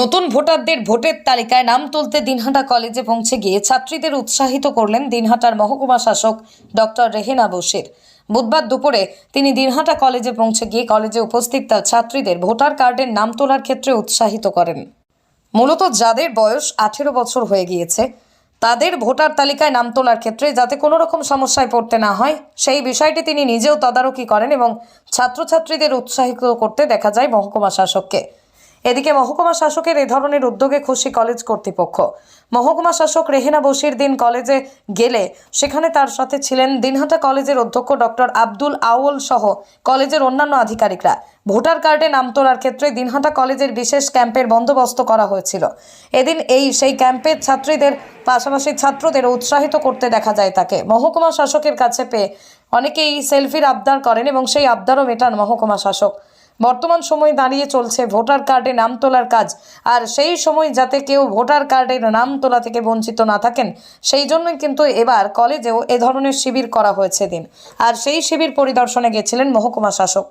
নতুন ভোটারদের ভোটের তালিকায় নাম তুলতে দিনহাটা কলেজে পৌঁছে গিয়ে ছাত্রীদের উৎসাহিত করলেন দিনহাটার মহকুমা শাসক ডক্টর রেহেনা বশির। বুধবার দুপুরে তিনি দিনহাটা কলেজে পৌঁছে গিয়ে কলেজে উপস্থিত তার ছাত্রীদের ভোটার কার্ডের নাম তোলার ক্ষেত্রে উৎসাহিত করেন। মূলত যাদের বয়স আঠেরো বছর হয়ে গিয়েছে, তাদের ভোটার তালিকায় নাম তোলার ক্ষেত্রে যাতে কোনো রকম সমস্যায় পড়তে না হয়, সেই বিষয়টি তিনি নিজেও তদারকি করেন এবং ছাত্রছাত্রীদের উৎসাহিত করতে দেখা যায় মহকুমা শাসককে। এদিকে মহকুমা শাসকের এ ধরনের উদ্যোগে খুশি কলেজ কর্তৃপক্ষ। মহকুমা শাসক রেহেনা বশির দিন কলেজে গেলে সেখানে তার সাথে ছিলেন দিনহাটা কলেজের অধ্যক্ষ ডক্টর আব্দুল আউল সহ কলেজের অন্যান্য আধিকারিকরা। ভোটার কার্ডে নাম তোলার ক্ষেত্রে দিনহাটা কলেজের বিশেষ ক্যাম্পের বন্দোবস্ত করা হয়েছিল। এদিন এই সেই ক্যাম্পের ছাত্রীদের, পাশাপাশি ছাত্রদের উৎসাহিত করতে দেখা যায় তাকে। মহকুমা শাসকের কাছে পেয়ে অনেকেই সেলফির আবদার করেন এবং সেই আবদারও মেটান মহকুমা শাসক। বর্তমান সময় দাঁড়িয়ে চলছে ভোটার কার্ডে নাম তোলার কাজ। আর সেই সময় যাতে কেউ ভোটার কার্ডের নাম তোলা থেকে বঞ্চিত না থাকেন, সেই জন্যই কিন্তু এবার কলেজেও এ ধরনের শিবির করা হয়েছে দিন আর সেই শিবির পরিদর্শনে গেছিলেন মহকুমা শাসক।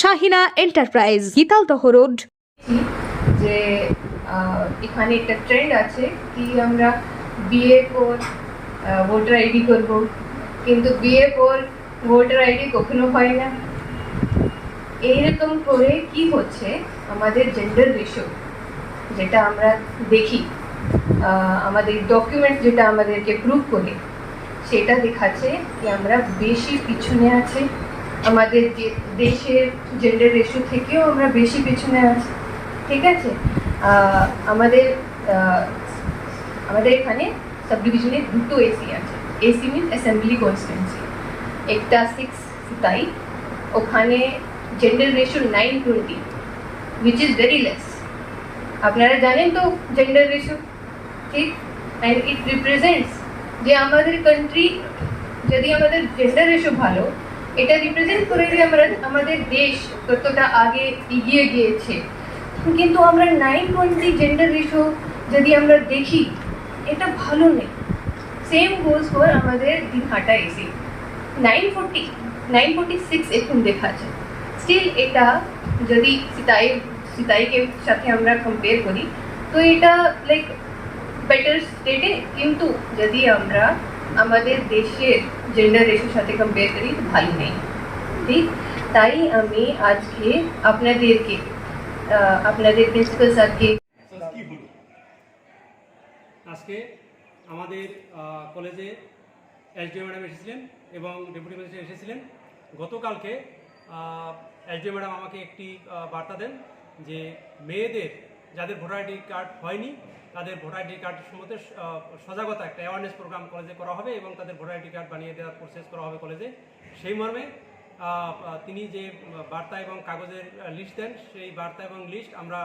Shahina enterprise Gitaldaha road যে এখানে একটা ট্রেন্ড আছে কি আমরা বিয়ে পর ভোটার আইডি করব। কিন্তু বিয়ে পর ভোটার আইডি কখনো হয় না। এইরকম করে কি হচ্ছে আমাদের জেন্ডার রেশো যেটা আমরা দেখি। আমাদের ডকুমেন্ট যেটা আমাদেরকে প্রুভ করে, সেটা দেখাচ্ছে কি আমরা বেশি পিছনে আছে। আমাদের যে দেশের জেন্ডার রেশো থেকেও আমরা বেশি পিছনে আছি, ঠিক আছে? আমাদের আমাদের এখানে সাব ডিভিশনে দুটো এসি আছে এসি মিন অ্যাসেম্বলি কনস্টিটুয়েন্সি একটা সিক্স সিতাই ওখানে gender ratio nine twenty which is very less আপনারা জানেন তো জেন্ডার রেশো ঠিক? অ্যান্ড ইট রিপ্রেজেন্টস যে আমাদের কান্ট্রি যদি আমাদের জেন্ডার রেশো ভালো এটা রিপ্রেজেন্ট করে যে আমরা, আমাদের দেশ কতটা আগে এগিয়ে গিয়েছে। কিন্তু আমরা নাইন টোয়েন্টি জেন্ডার রেশো যদি আমরা দেখি, এটা ভালো নেই। সেম গোজ ফর আমাদের Dinhata AC nine forty nine forty six এখন দেখাচ্ছে স্টিল এটা যদি সিতাই, সিতাইকে সাথে আমরা কম্পেয়ার করি, তো এটা লাইক বেটার স্টেটে কিন্তু যদি আমরা আমাদের দেশের জেন্ডার রেশোর সাথে কম্পেয়ার করি তো ভালো নেই ঠিক? তাই আমি আজকে আপনাদেরকে আপনাদের প্রিন্সিপাল স্যারকে আজকে আমাদের কলেজে এসডিও ম্যাডাম এসেছিলেন এবং ডেপুটি ম্যাজিস্ট্রেট এসেছিলেন। গতকালকে এসডিও ম্যাডাম আমাকে একটি বার্তা দেন যে মেয়েদের যাদের ভোটার আইডি কার্ড হয়নি, তাদের ভোটার আইডি কার্ড সম্বন্ধে সজাগতা একটা অ্যাওয়ারনেস প্রোগ্রাম কলেজে করা হবে এবং তাদের ভোটার আইডি কার্ড বানিয়ে দেওয়ার প্রসেস করা হবে কলেজে সেই মর্মে তিনি যে বার্তা এবং কাগজের লিস্ট দেন, সেই বার্তা এবং লিস্ট আমরা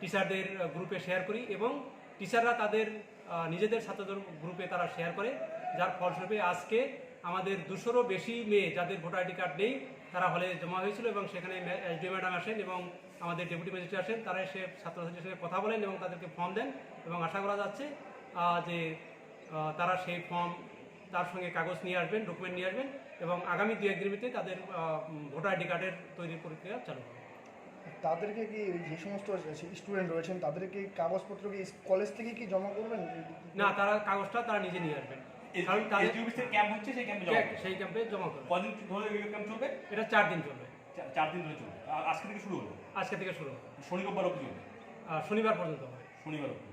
টিচারদের গ্রুপে শেয়ার করি এবং টিচাররা তাদের নিজেদের ছাত্রদের গ্রুপে তারা শেয়ার করে। যার ফলস্বরূপে আজকে আমাদের দুশোরও বেশি মেয়ে যাদের ভোটার আইডি কার্ড নেই তারা হলে জমা হয়েছিল এবং সেখানে এসডিও ম্যাডাম আসেন এবং আমাদের ডেপুটি ম্যাজিস্ট্রেট আসেন তারা এসে ছাত্রছাত্রীর সঙ্গে কথা বলেন এবং তাদেরকে ফর্ম দেন এবং আশা করা যাচ্ছে যে তারা সেই ফর্ম তার সঙ্গে কাগজ নিয়ে আসবেন ডকুমেন্ট নিয়ে আসবেন এবং আগামী দু একদিনের ভিতরে তাদের ভোটার আইডি কার্ডের তৈরির প্রক্রিয়া চালু হবে। তাদেরকে কি যে সমস্ত স্টুডেন্ট রয়েছেন তাদেরকে কাগজপত্র কি কলেজ থেকে কি জমা করবেন? না তারা কাগজটা তারা নিজে নিয়ে আসবেন। তাদের ক্যাম্প হচ্ছে সেই ক্যাম্পে জমা সেই ক্যাম্পে জমা করবে। কদিন ধরে এই ক্যাম্প চলবে? এটা চার দিন চলবে। চার দিন ধরে চলবে। আজকে থেকে শুরু হলো? আজকে থেকে শুরু হবে। শনি রোববার অবধি চলবে শনিবার পর্যন্ত হবে। শনিবার অবধি।